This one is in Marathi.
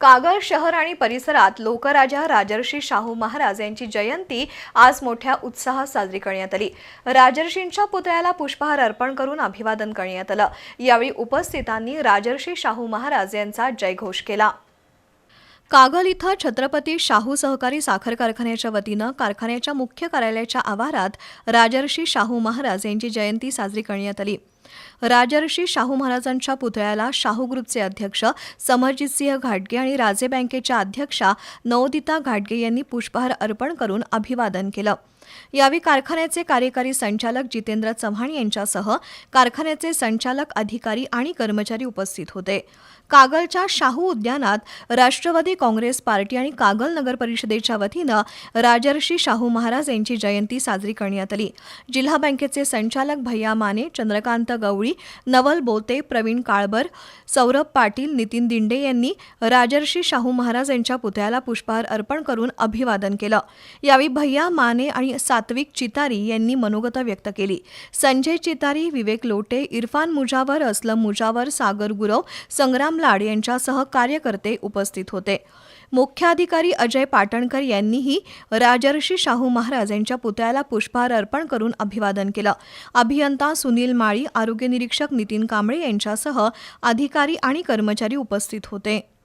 कागल शहर आणि परिसरात लोकराजा राजर्षी शाहू महाराज यांची जयंती आज मोठ्या उत्साहात साजरी करण्यात आली. राजर्षींच्या पुतळ्याला पुष्पहार अर्पण करून अभिवादन करण्यात आलं. यावेळी उपस्थितांनी राजर्षी शाहू महाराज यांचा जयघोष केला. कागल इथं छत्रपती शाहू सहकारी साखर कारखान्याच्या वतीनं कारखान्याच्या मुख्य कार्यालयाच्या आवारात राजर्षी शाहू महाराज यांची जयंती साजरी करण्यात आली. राजर्षी शाहू महाराजांच्या पुतळ्याला शाहू ग्रुपचे अध्यक्ष समरजितसिंह घाटगे आणि राजे बँकेच्या अध्यक्षा नवोदिता घाटगे यांनी पुष्पहार अर्पण करून अभिवादन केलं. यावेळी कारखान्याचे कार्यकारी संचालक जितेंद्र चव्हाण यांच्यासह कारखान्याचे संचालक अधिकारी आणि कर्मचारी उपस्थित होते. कागलच्या शाहू उद्यानात राष्ट्रवादी काँग्रेस पार्टी आणि कागल नगर परिषदेच्या वतीनं राजर्षी शाहू महाराज यांची जयंती साजरी करण्यात आली. जिल्हा बँकेचे संचालक भैया माने चंद्रकांत गवळी नवल बोते प्रवीण काळबर सौरभ पाटील नितीन दिंडे यांनी राजर्षी शाहू महाराज यांच्या पुतळ्याला पुष्पहार अर्पण करून अभिवादन केलं. यावेळी भैया माने आणि सात्विक चितारी यांनी मनोगत व्यक्त केली. संजय चितारी विवेक लोटे इरफान मुजावर असलम मुजावर सागर गुरव संग्राम लाड यांच्यासह कार्यकर्ते उपस्थित होते. मुख्याधिकारी अजय पाटणकर यांनीही राजर्षी शाहू महाराज यांच्या पुतळ्याला पुष्पहार अर्पण करून अभिवादन केलं. अभियंता सुनील माळी आरोग्य निरीक्षक नितीन कांबळे यांच्यासह अधिकारी आणि कर्मचारी उपस्थित होते.